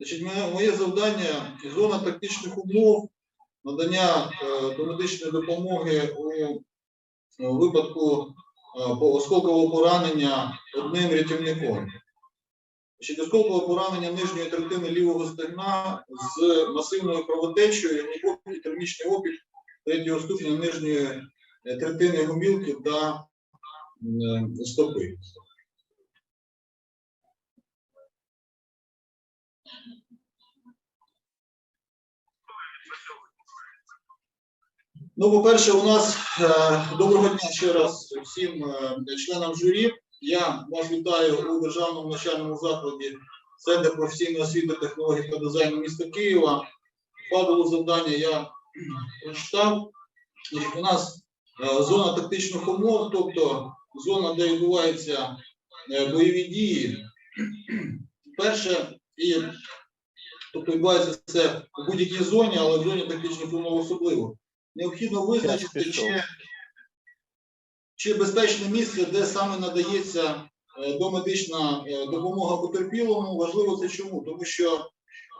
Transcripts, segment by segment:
Значить, моє, завдання зона тактичних умов, надання е, домедичної допомоги у, випадку е, осколкового поранення одним рятівником. Значить, осколкове поранення нижньої третини лівого стегна з масивною кровотечею, глибокий термічний опік третього ступеня нижньої е, третини гомілки та е, стопи. Ну, по-перше, у нас е, доброго дня ще раз всім е, членам журі. Я вас вітаю у державному навчальному закладі Центр професійної освіти, технологій та дизайну міста Києва. Фабулу завдання я прочитав. У нас е, зона тактичних умов, тобто зона, де відбуваються бойові дії. Перше, і тобто відбувається це в будь-якій зоні, але в зоні тактичних умов особливо. Необхідно визначити, чи, чи безпечне місце, де саме надається е, домедична е, допомога потерпілому. Важливо це чому? Тому що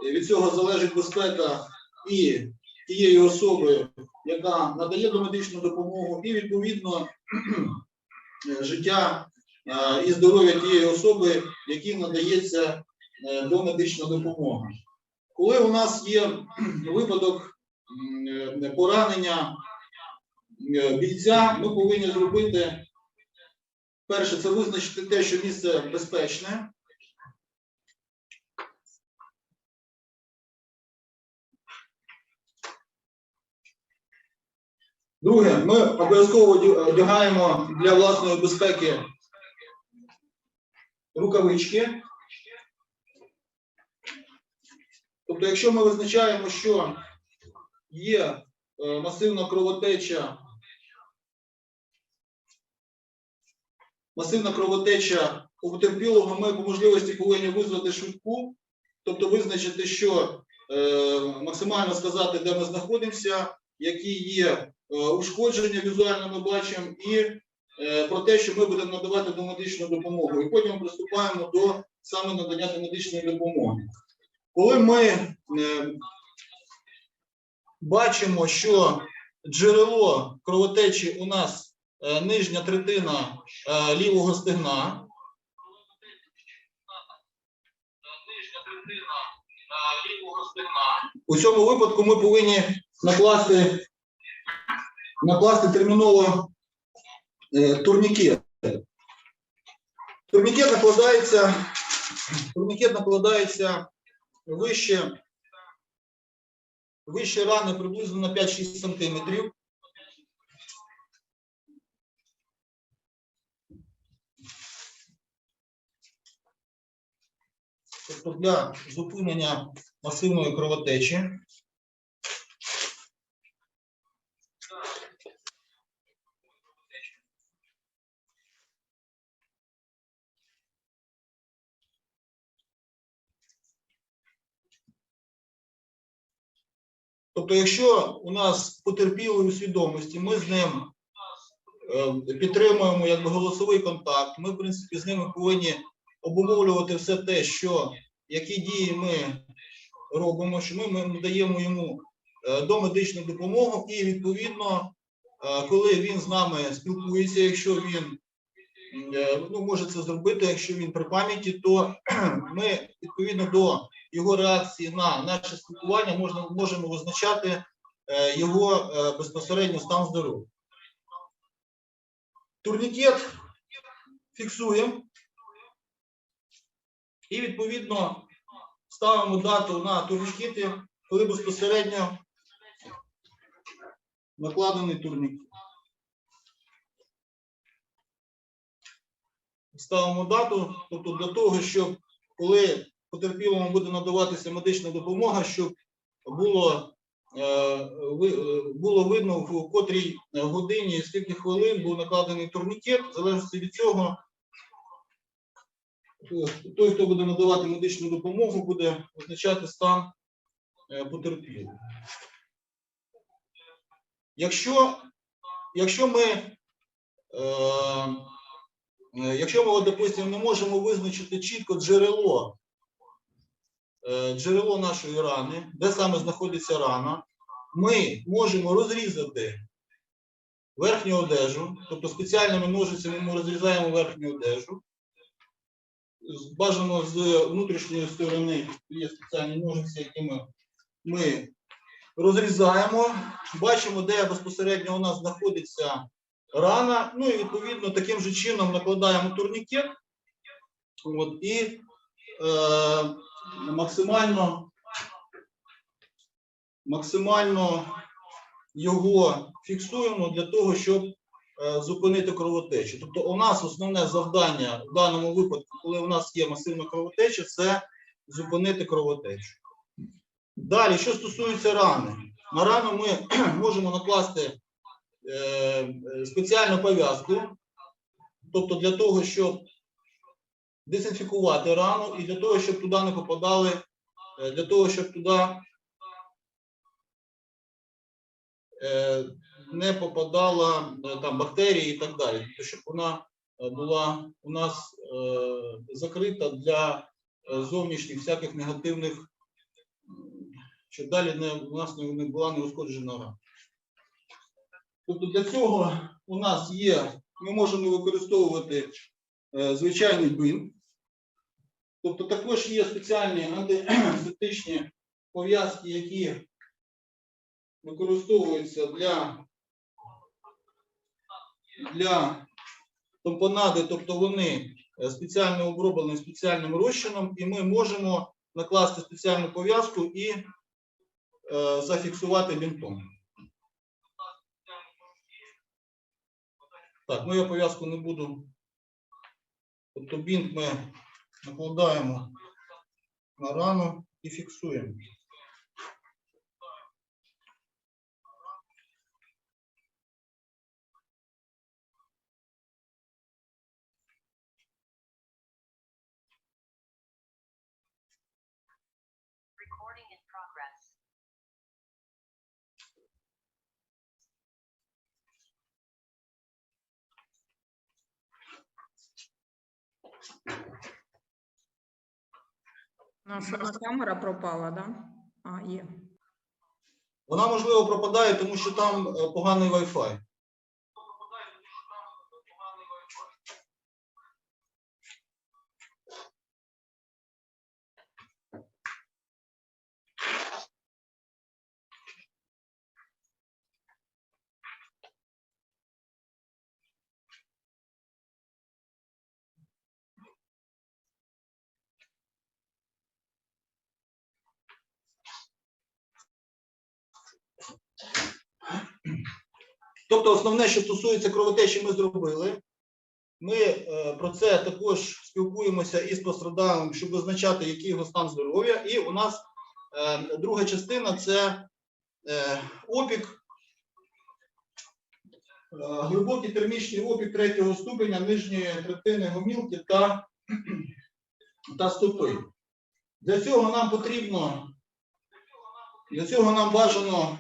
е, від цього залежить безпека і тієї особи, яка надає домедичну допомогу, і відповідно життя і здоров'я тієї особи, якій надається домедична допомога. Коли у нас є випадок поранення е, бійця, ми повинні зробити перше, це визначити те, що місце безпечне. Друге, ми обов'язково одягаємо для власної безпеки рукавички. Тобто, якщо ми визначаємо, що є е, масивна кровотеча, масивна кровотеча у потерпілого, ми по можливості повинні визвати швидку, тобто визначити, що е, максимально сказати, де ми знаходимося, які є е, ушкодження візуально ми бачимо, і про те, що ми будемо надавати домедичну допомогу. І потім приступаємо до саме надання домедичної допомоги. Коли ми бачимо, що джерело кровотечі у нас е, нижня третина е, лівого стегна. У цьому випадку ми повинні накласти, накласти терміново е, турнікет. Турнікет накладається, турнікет накладається вище, вище рани приблизно на 5-6 сантиметрів. Тобто для зупинення масивної кровотечі. Тобто, якщо у нас потерпілий у свідомості, ми з ним е, підтримуємо якби голосовий контакт, ми, в принципі, з ними повинні обумовлювати все те, що які дії ми робимо, що ми, ми даємо йому е, домедичну допомогу, і відповідно, е, коли він з нами спілкується, якщо він ну, може це зробити, якщо він при пам'яті, то ми відповідно до його реакції на наше спілкування можна, можемо визначати е, його е, безпосередньо стан здоров'я. Турнікет фіксуємо і відповідно ставимо дату на турнікети, коли безпосередньо накладений турнікет. Ставимо дату, тобто для того, щоб коли потерпілому буде надаватися медична допомога, щоб було, е, е, було видно, в котрій годині, скільки хвилин був накладений турнікет, в залежності від цього, той, хто буде надавати медичну допомогу, буде визначати стан е, потерпілого. Якщо, якщо ми, якщо ми, допустимо, не можемо визначити чітко джерело е, джерело нашої рани, де саме знаходиться рана, ми можемо розрізати верхню одежу, тобто спеціальними ножицями ми розрізаємо верхню одежу. Бажано з внутрішньої сторони є спеціальні ножиці, які ми, ми розрізаємо, бачимо, де безпосередньо у нас знаходиться рана. Ну і відповідно таким же чином накладаємо турнікет. От, і е, максимально, максимально його фіксуємо для того, щоб е, зупинити кровотечу. Тобто, у нас основне завдання в даному випадку, коли у нас є масивна кровотеча, це зупинити кровотечу. Далі, що стосується рани, на рану ми можемо накласти спеціальну пов'язку, тобто для того, щоб дезінфікувати рану і для того, щоб туди не попадали, е, для того, щоб туди е, не попадала е, там бактерії і так далі. Тобто, щоб вона е, була у нас е, закрита для е, зовнішніх всяких негативних, щоб далі не, у нас не, була не ушкоджена рана. Тобто для цього у нас є, ми можемо використовувати е, звичайний бинт. Тобто також є спеціальні антисептичні пов'язки, які використовуються для, для тампонади, тобто вони е, спеціально оброблені спеціальним розчином, і ми можемо накласти спеціальну пов'язку і е, зафіксувати бінтом. Так, ну я пов'язку не буду. Тобто бінт ми накладаємо на рану і фіксуємо. Recording in progress. Наша камера пропала, да? А, є. Вона, можливо, пропадає, тому що там е, поганий Wi-Fi. Тобто, основне, що стосується кровотечі, ми зробили. Ми е, про це також спілкуємося із пострадалим, щоб визначати, який його стан здоров'я. І у нас е, друга частина це е, опік, глибокий термічний опік третього ступеня нижньої третини гомілки та, та стопи. Для цього нам потрібно, для цього нам бажано,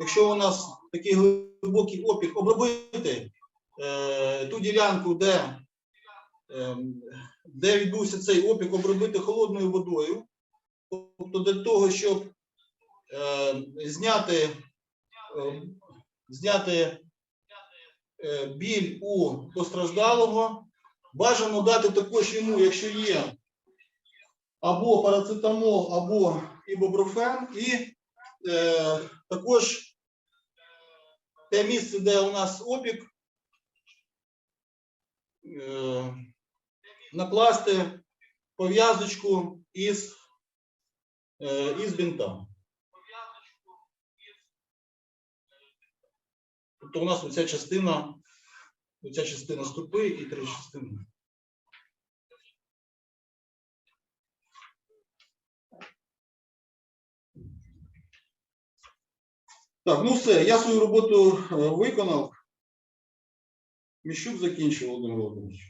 якщо у нас такий глибокий опік, обробити е, ту ділянку, де, е, де відбувся цей опік, обробити холодною водою. Тобто для того, щоб е, зняти, е, зняти біль у постраждалого, бажано дати також йому, якщо є або парацетамол, або ібупрофен, і е, також те місце, де у нас опік, е, накласти пов'язочку із, е, із бінта. Тобто у нас оця частина, оця частина ступи і три частини. Так, ну все, я свою роботу е, виконав. Міщук закінчив, Володимир Володимирович.